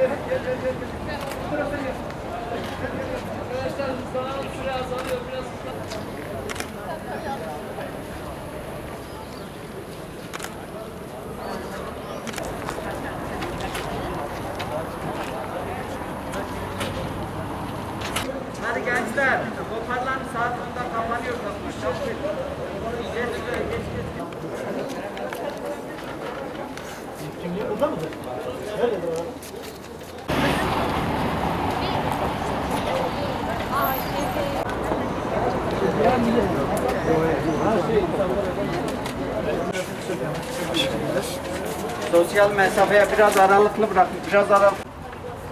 Gel gel gel. gel. Bu tarafa gel. Arkadaşlar hızlanan süre azalıyor. Biraz. Hadi gençler, toparlanın saat 10'da kapanıyor kapı. Edin. Geç şuraya, geç geç. Sosyal mesafeye biraz aralıklı bırakın, biraz aralıklı.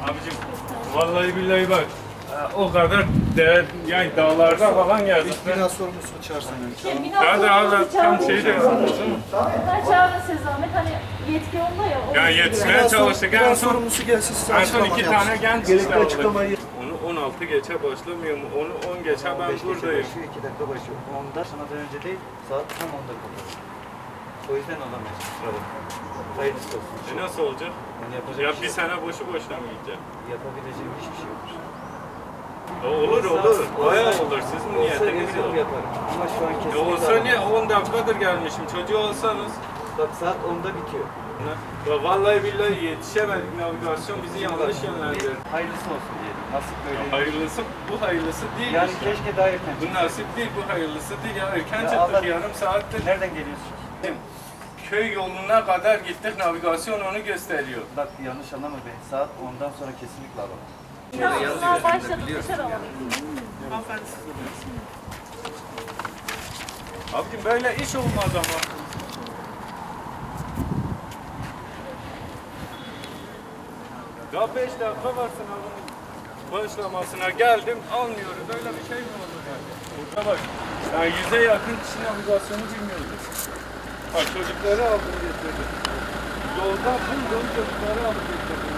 Abicim vallahi billahi bak o kadar de, yani dağlarda falan geldik. Biraz sorumlusu çağırsın. Hadi abi tam şeyi de Ben çağırın siz Ahmet hani yetki onda ya. yetişmeye çalıştık son sorumlusu gelsin size en son iki tane genç Gerekli açıklamayı 16 geçe başlamıyor mu? Onu 10 geçe ben buradayım. 2 dakika başı. 10'da sanadan önce değil, saat tam 10'da kapalı. O yüzden alamayız. Bakma. Hayırlısı olsun. E nasıl olacak? Yani yapacak Ya bir şey sene boşu boşuna mı gidecek? Yapabileceğim hiçbir şey yok. E olur olur. Bayağı olur. Sizin Olsa niyetiniz yok. yaparım. Ama şu an kesinlikle olsa niye alamam. 10 dakikadır gelmişim. Çocuğu olsanız. Bak saat 10'da bitiyor. Ya vallahi billahi yetişemedik. Navigasyon bizi yanlış yönlendirdi. Hayırlısı olsun diyelim. Nasip böyle. Hayırlısı bu hayırlısı değil Yani işte. keşke daha erken Bu nasip değil, bu hayırlısı değil. Ya erken Ya çıktık, Allah- yarım saattir. Nereden geliyorsun? Köy yoluna kadar gittik, navigasyon onu gösteriyor. Bak yanlış anlama beni. Saat 10'dan sonra kesinlikle alamam. Tamam, sınav başladı dışarı alalım. Abicim böyle iş olmaz ama. Ya beş dakika var sınavın başlamasına geldim, almıyoruz. Öyle bir şey mi olur yani? Burada bak, yani yüze yakın kişi navigasyonu bilmiyordu. Bak çocukları aldım getirdim. Yolda buldum çocukları alıp getirdim.